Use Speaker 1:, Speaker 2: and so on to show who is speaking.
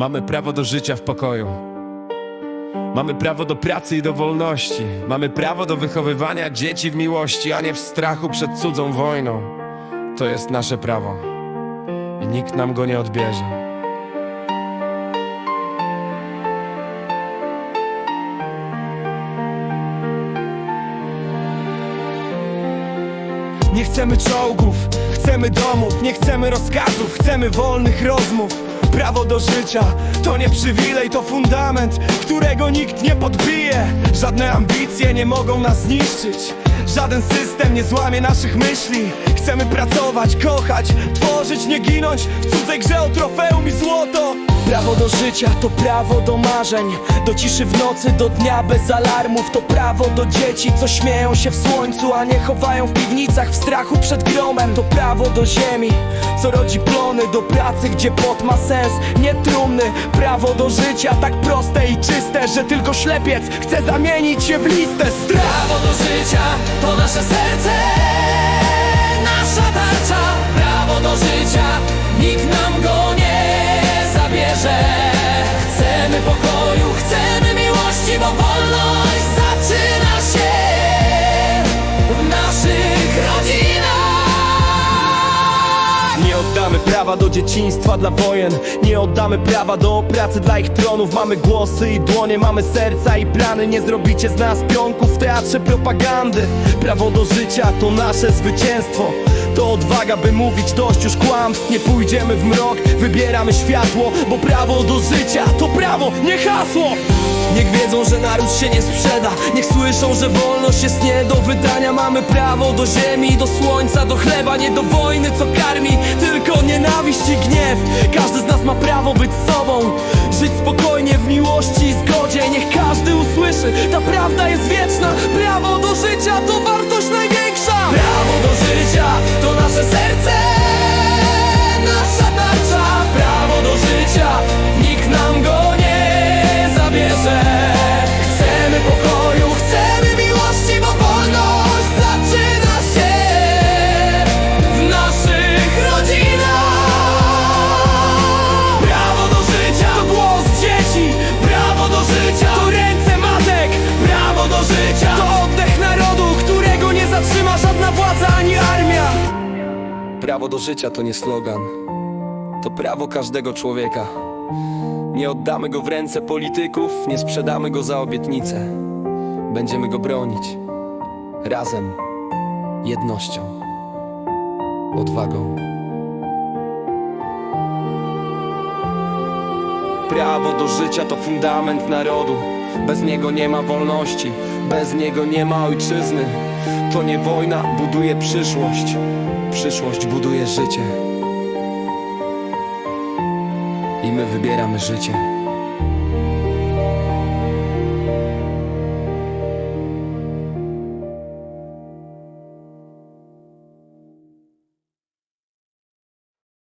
Speaker 1: Mamy prawo do życia w pokoju. Mamy prawo do pracy i do wolności. Mamy prawo do wychowywania dzieci w miłości, a nie w strachu przed cudzą wojną. To jest nasze prawo. I nikt nam go nie odbierze.
Speaker 2: Nie chcemy czołgów, chcemy domów, nie chcemy rozkazów, chcemy wolnych rozmów. Prawo do życia to nie przywilej, to fundament, którego nikt nie podbije. Żadne ambicje nie mogą nas zniszczyć, żaden system nie złamie naszych myśli. Chcemy pracować, kochać, tworzyć, nie ginąć w cudzej grze o trofeum i złoto. Prawo do życia to prawo do marzeń. Do ciszy w nocy, do dnia bez alarmów. To prawo do dzieci, co śmieją się w słońcu A nie chowają w piwnicach w strachu przed gromem. To prawo do ziemi, co rodzi plony. Do pracy, gdzie pot ma sens, nie trumny Prawo do życia tak proste i czyste Że tylko ślepiec chce zamienić się w listę. Strach
Speaker 3: Prawo do życia to nasze serce
Speaker 2: prawa do dzieciństwa dla wojen. Nie oddamy prawa do pracy dla ich tronów. Mamy głosy i dłonie, mamy serca i plany. Nie zrobicie z nas pionków w teatrze propagandy. Prawo do życia to nasze zwycięstwo. To odwaga, by mówić dość już kłamstw. Nie pójdziemy w mrok, wybieramy światło Bo prawo do życia to prawo, nie hasło. Niech wiedzą, że naród się nie sprzeda. Niech słyszą, że wolność jest nie do wydania. Mamy prawo do ziemi, do słońca, do chleba Nie do wojny, co одна из Prawo do życia to nie slogan. To prawo każdego człowieka. Nie oddamy go w ręce polityków Nie sprzedamy go za obietnicę Będziemy go bronić. Razem. Jednością. Odwagą. Prawo do życia to fundament narodu Bez niego nie ma wolności Bez niego nie ma ojczyzny. To nie wojna buduje przyszłość Przyszłość buduje życie. I my wybieramy życie